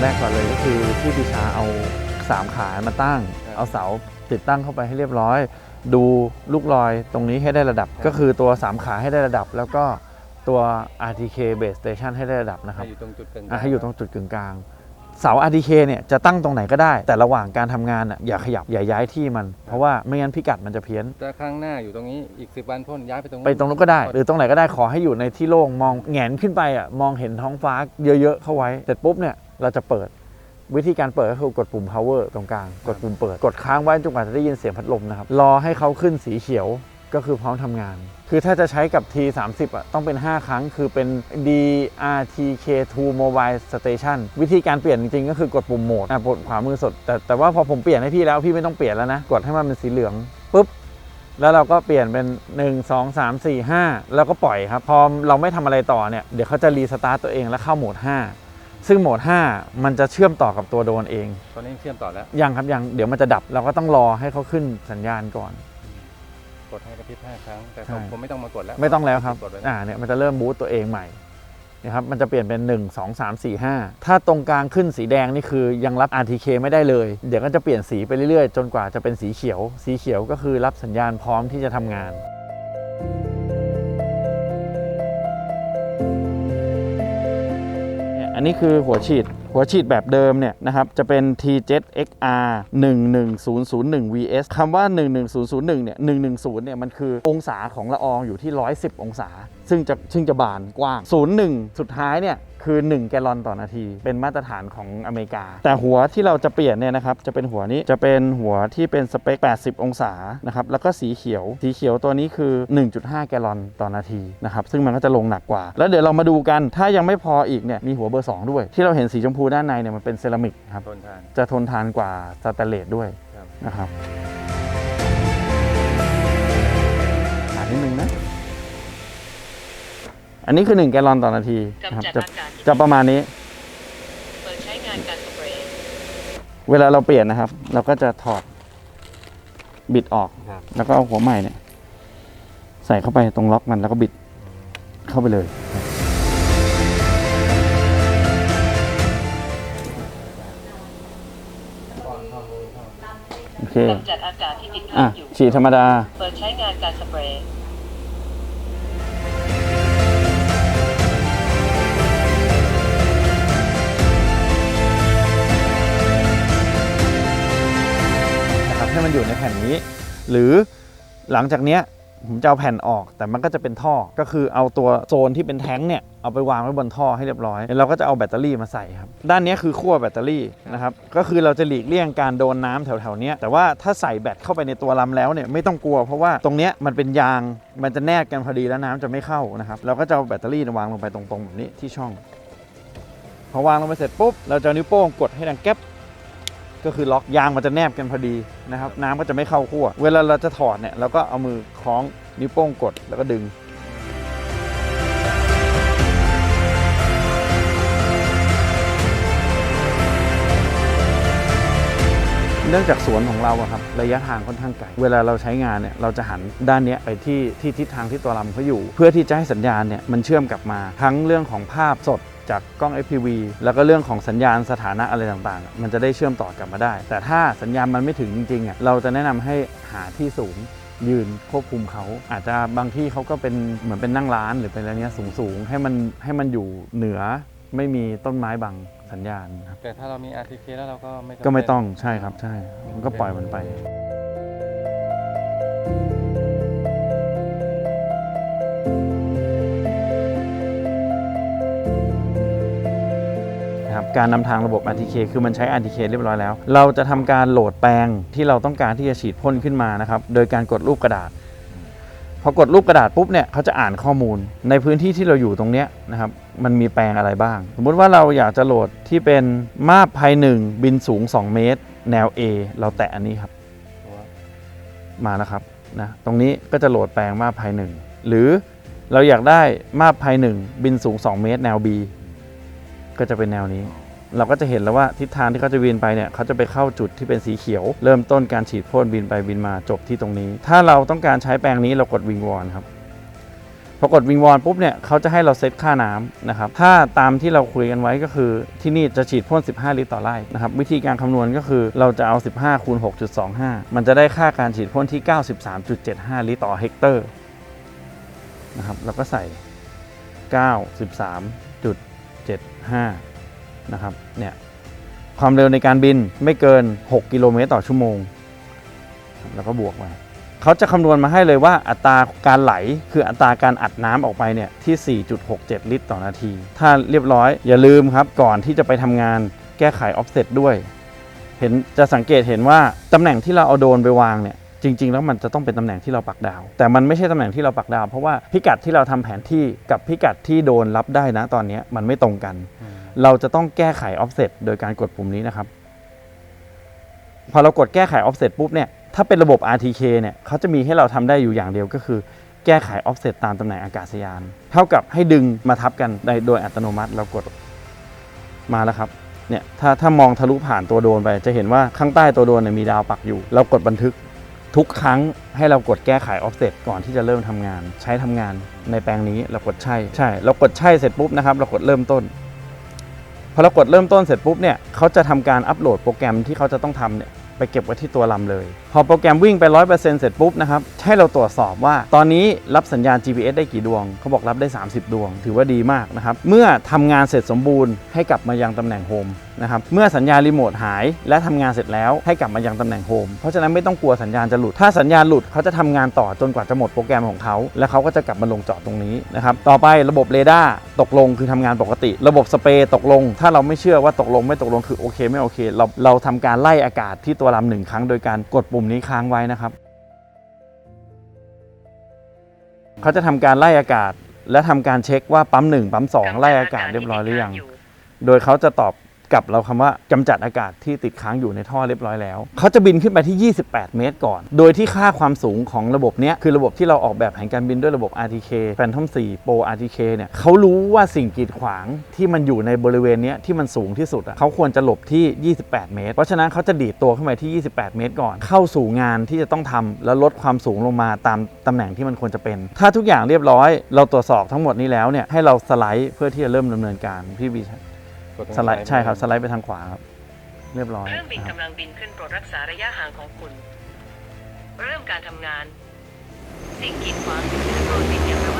3 ขามาตั้งครับเอาเสาติดตั้งเข้าไปให้เรียบร้อย ดูลูกลอยตรงนี้ให้ได้ระดับครับ ก็คือตัว 3 ขาให้ได้ระดับ แล้วก็ตัว RTK base station ให้ได้ระดับนะครับให้อยู่ตรงจุดกลางๆอะให้อยู่ตรงจุดกึ่งกลางเสา RTK เนี่ยจะตั้งตรงไหนก็ได้ แต่ระหว่างการทำงานอะอย่าขยับอย่าย้ายที่มัน เพราะว่าไม่งั้นพิกัดมันจะเพี้ยนถ้าข้างหน้าอยู่ตรงนี้อีกสิบวันพ่นย้ายไปตรงไปตรงนู้นก็ได้ หรือตรงไหนก็ได้ขอให้อยู่ในที่โล่งมองแหงนขึ้นไปอะมองเห็นท้องฟ้าเยอะๆเข้าไว้เสร็จปุ๊บเนี่ย เราจะเปิด วิธีการเปิดก็คือกดปุ่ม power ตรงกลาง กดปุ่มเปิด กดค้างไว้จนกว่าจะได้ยินเสียงพัดลมนะครับ รอให้เขาขึ้นสีเขียวก็คือพร้อมทำงาน คือถ้าจะใช้กับ T30 อะต้องเป็น 5 ครั้ง คือเป็น DRTK2 Mobile Station วิธีการเปลี่ยนจริงๆ ก็คือกดปุ่มโหมดอะปุ่มขวามือสุดแต่แต่ว่าพอผมเปลี่ยนให้พี่แล้วพี่ไม่ต้องเปลี่ยนแล้วนะ กดให้มันเป็นสีเหลืองปุ๊บ แล้วเราก็เปลี่ยนเป็น 1 2 3 4 5 แล้วก็ปล่อยครับ พอเราไม่ทำอะไรต่อเนี่ย เดี๋ยวเขาจะรีสตาร์ตตัวเองแล้วเข้าโหมด 5 ซึ่งโหมด 5 มันจะเชื่อมต่อกับตัวโดรนเอง ตอนนี้เชื่อมต่อแล้ว ยังครับยังเดี๋ยวมันจะดับเราก็ต้องรอให้เขาขึ้นสัญญาณก่อน กดให้กระพริบห้าครั้ง แต่ใช่ผมผมไม่ต้องมากดแล้วไม่ต้องแล้วครับกดไว้อ่าเนี่ยมันจะเริ่มบูตตัวเองใหม่นะครับมันจะเปลี่ยนเป็น 1 2 3 4 5 ถ้าตรงกลางขึ้นสีแดงนี่คือยังรับ RTK ไม่ได้เลย เดี๋ยวก็จะเปลี่ยนสีไปเรื่อยๆ จนกว่าจะเป็นสีเขียว สีเขียวก็คือรับสัญญาณพร้อมที่จะทำงาน อันนี้คือหัวฉีด หัวฉีดแบบเดิมเนี่ยนะครับจะเป็น T7 XR 11001 VS คำว่า 11001เนี่ย110เนี่ยมันคือองศาของละอองอยู่ที่ 110 องศา ซึ่งจะซึ่งจะบานกว้าง 01 สุดท้ายเนี่ยคือ 1 แกลลอนต่อนาที เป็นมาตรฐานของอเมริกา แต่หัวที่เราจะเปลี่ยนเนี่ยนะครับจะเป็นหัวนี้จะเป็นหัวที่เป็นสเปค 80 องศานะครับแล้วก็สีเขียว สีเขียวตัวนี้คือ 1.5 แกลลอนต่อนาทีนะครับซึ่งมันก็จะลงหนักกว่า แล้วเดี๋ยวเรามาดูกันถ้ายังไม่พออีกเนี่ยมีหัวเบอร์ 2 ด้วย ที่เราเห็นสีชมพูด้านในเนี่ยมันเป็นเซรามิกครับ ทนทาน จะทนทานกว่าสแตนเลสด้วยครับ นะครับหานิดนึงนะ อันนี้คือ 1 แกลลอนต่อนาทีนะครับกำจัดจะอากาศที่จะประมาณนี้ เปิดใช้งานการสเปรย์เวลาเราเปลี่ยนนะครับ เราก็จะถอดบิดออก ครับ แล้วก็เอาหัวใหม่เนี่ย ใส่เข้าไปตรงล็อกมันแล้วก็บิดเข้าไปเลย เคกำจัดอากาศที่ติดอะค้างอยู่ ฉีดธรรมดา เปิดใช้งานการสเปรย์ นะครับให้มันอยู่ในแผ่นนี้ หรือหลังจากเนี้ย ผมจะเอาแผ่นออกแต่มันก็จะเป็นท่อก็คือเอาตัวโซนที่เป็นแท้งเนี่ยเอาไปวางไว้บนท่อให้เรียบร้อยเราก็จะเอาแบตเตอรี่มาใส่ครับด้านนี้คือขั้วแบตเตอรี่นะครับก็คือเราจะหลีกเลี่ยงการโดนน้ำแถวๆนี้แต่ว่าถ้าใส่แบตเข้าไปในตัวลำแล้วเนี่ยไม่ต้องกลัว เพราะว่าตรงนี้มันเป็นยางมันจะแนบกันพอดีแล้วน้ำจะไม่เข้านะครับเราก็จะเอาแบตเตอรี่วางลงไปตรงๆแบบนี้ที่ช่องพอวางลงไปเสร็จปุ๊บเราจะนิ้วโป้งกดให้ดังแก๊บ ก็คือล็อกยางมันจะแนบกันพอดีนะครับน้ำก็จะไม่เข้าขั้วเวลาเราจะถอดเนี่ยเราก็เอามือคล้องนิ้วโป้งกดแล้วก็ดึงเนื่องจากสวนของเราอะครับระยะทางค่อนข้างไกลเวลาเราใช้งานเนี่ยเราจะหันด้านนี้ไปที่ที่ทิศทางที่ตัวลำเขาอยู่ เพื่อที่จะให้สัญญาณเนี่ยมันเชื่อมกลับมาทั้งเรื่องของภาพสด จากกล้อง FPV แล้วก็เรื่องของสัญญาณสถานะอะไรต่างๆ มันจะได้เชื่อมต่อกลับมาได้ แต่ถ้าสัญญาณมันไม่ถึงจริงๆอะเราจะแนะนำให้หาที่สูงยืนควบคุมเขาอาจจะบางที่เขาก็เป็นเหมือนเป็นนั่งร้านหรือเป็นอะไรเนี้ยสูงๆ ให้มันให้มันอยู่เหนือไม่มีต้นไม้บังสัญญาณครับแต่ถ้าเรามี RTK แล้วเราก็ไม่จำเป็นก็ไม่ต้องใช่ครับใช่มันก็ปล่อยมันไปนะ การนำทางระบบ RTK คือมันใช้ RTK เรียบร้อยแล้ว เราจะทำการโหลดแปลงที่เราต้องการที่จะฉีดพ่นขึ้นมานะครับ โดยการกดรูปกระดาษ พอกดรูปกระดาษปุ๊บเนี่ยเขาจะอ่านข้อมูล ในพื้นที่ที่เราอยู่ตรงเนี้ยนะครับมันมีแปลงอะไรบ้าง สมมุติว่าเราอยากจะโหลดที่เป็นมาบภัยหนึ่งบินสูง 2 เมตร แนว A เราแตะอันนี้ครับมาแล้วครับนะตรงนี้ก็จะโหลดแปลงมาบภัยหนึ่งหรือเราอยากได้มาบภัยหนึ่งบินสูง 2 เมตร แนว B ก็จะเป็นแนวนี้ เราก็จะเห็นแล้วว่าทิศทางที่เขาจะบินไปเนี่ยเขาจะไปเข้าจุดที่เป็นสีเขียว เริ่มต้นการฉีดพ่นบินไปบินมาจบที่ตรงนี้ ถ้าเราต้องการใช้แปลงนี้เรากดวิงวอนครับพอกดวิงวอนปุ๊บเนี่ยเขาจะให้เราเซตค่าน้ำนะครับถ้าตามที่เราคุยกันไว้ก็คือที่นี่จะฉีดพ่น 15 ลิตรต่อไร่นะครับวิธีการคำนวณก็คือเราจะเอา 15 คูณ 6.25 มันจะได้ค่าการฉีดพ่นที่ 93.75 ลิตรต่อเฮกเตอร์นะครับเราก็ใส่ 93. 93.75 นะครับ เนี่ย ความเร็วในการบินไม่เกิน 6 กิโลเมตรต่อชั่วโมง แล้วก็บวกไปเขาจะคำนวณมาให้เลยว่าอัตราการไหลคืออัตราการอัดน้ำออกไปเนี่ยที่ 4.67 ลิตรต่อนาที ถ้าเรียบร้อยอย่าลืมครับ ก่อนที่จะไปทำงานแก้ไขออฟเซตด้วย เห็นจะสังเกตเห็นว่าตำแหน่งที่เราเอาโดนไปวางเนี่ย จริง ๆ แล้วมันจะต้องเป็นตำแหน่งที่เราปักดาว แต่มันไม่ใช่ตำแหน่งที่เราปักดาว เพราะว่าพิกัดที่เราทำแผนที่กับพิกัดที่โดนรับได้นะตอนนี้มันไม่ตรงกันอืมเราจะต้องแก้ไข offset โดยการกดปุ่มนี้นะครับ พอเรากดแก้ไข offset ปุ๊บเนี่ยถ้าเป็นระบบ RTK เนี่ยเขาจะมีให้เราทำได้อยู่อย่างเดียวก็คือ แก้ไข offset ตามตำแหน่งอากาศยาน เท่ากับให้ดึงมาทับกันได้โดยอัตโนมัติเรากดมาแล้วครับเนี่ยถ้าถ้ามองทะลุผ่านตัวโดรนไป จะเห็นว่าข้างใต้ตัวโดรนเนี่ยมีดาวปักอยู่ เรากดบันทึก ทุกครั้งให้เรากดแก้ไขออฟเซตก่อนที่จะเริ่มทำงาน ใช้ทำงานในแปลงนี้เรากดใช่ใช่ เรากดใช่เสร็จปุ๊บนะครับ เรากดเริ่มต้นพอเรากดเริ่มต้นเสร็จปุ๊บเนี่ยเขาจะทำการอัปโหลดโปรแกรมที่เขาจะต้องทำเนี่ยไปเก็บไว้ที่ตัวลำเลย พอโปรแกรมวิ่งไป 100%เสร็จปุ๊บนะครับให้เราตรวจสอบว่า ตอนนี้รับสัญญาณ GPS ได้กี่ดวง เขาบอกรับได้ 30 ดวง ถือว่าดีมากนะครับ เมื่อทำงานเสร็จสมบูรณ์ให้กลับมายังตำแหน่งโฮมนะครับเมื่อสัญญาณรีโมทหายและทำงานเสร็จแล้วให้กลับมายังตำแหน่งโฮมเพราะฉะนั้นไม่ต้องกลัวสัญญาณจะหลุด ถ้าสัญญาณหลุดเขาจะทำงานต่อจนกว่าจะหมดโปรแกรมของเขา แล้วเขาก็จะกลับมาลงจอดตรงนี้นะครับต่อไประบบเรดาร์ตกลงคือทำงานปกติ ระบบสเปรย์ตกลง ถ้าเราไม่เชื่อว่าตกลงไม่ตกลงคือโอเค ไม่โอเค เราเราทำการไล่อากาศที่ตัวลำหนึ่งครั้งโดยการกดปุ่มนี้ค้างไว้นะครับเขาจะทำการไล่อากาศ และทำการเช็คว่าปั๊มหนึ่งปั๊มสองไล่อากาศเรียบร้อยหรือยัง โดยเขาจะตอบ กับเราคำว่ากำจัดอากาศที่ติดค้างอยู่ในท่อเรียบร้อยแล้ว เขาจะบินขึ้นไปที่ 28 เมตรก่อน โดยที่ค่าความสูงของระบบเนี้ยคือระบบที่เราออกแบบแผนการบินด้วยระบบ RTK Phantom 4 Pro RTK เนี่ยเขารู้ว่าสิ่งกีดขวางที่มันอยู่ในบริเวณเนี้ยที่มันสูงที่สุดอะเขาควรจะหลบที่ 28 เมตร เพราะฉะนั้นเขาจะดีดตัวขึ้นไปที่ 28 เมตรก่อน เข้าสู่งานที่จะต้องทำแล้วลดความสูงลงมาตามตำแหน่งที่มันควรจะเป็น ถ้าทุกอย่างเรียบร้อย เราตรวจสอบทั้งหมดนี้แล้วเนี่ยให้เราสไลด์เพื่อที่จะเริ่มดำเนินการพี่บี ดตรงสไลด์ซ้ายใช่ครับมือสไลด์ไปทางขวาครับ เรียบร้อยเครื่องบินนะครับกำลังบินขึ้นโปรดรักษาระยะห่างของคุณ เริ่มการทำงาน สิ่งกีดขวางโปรดบินอย่างระมัด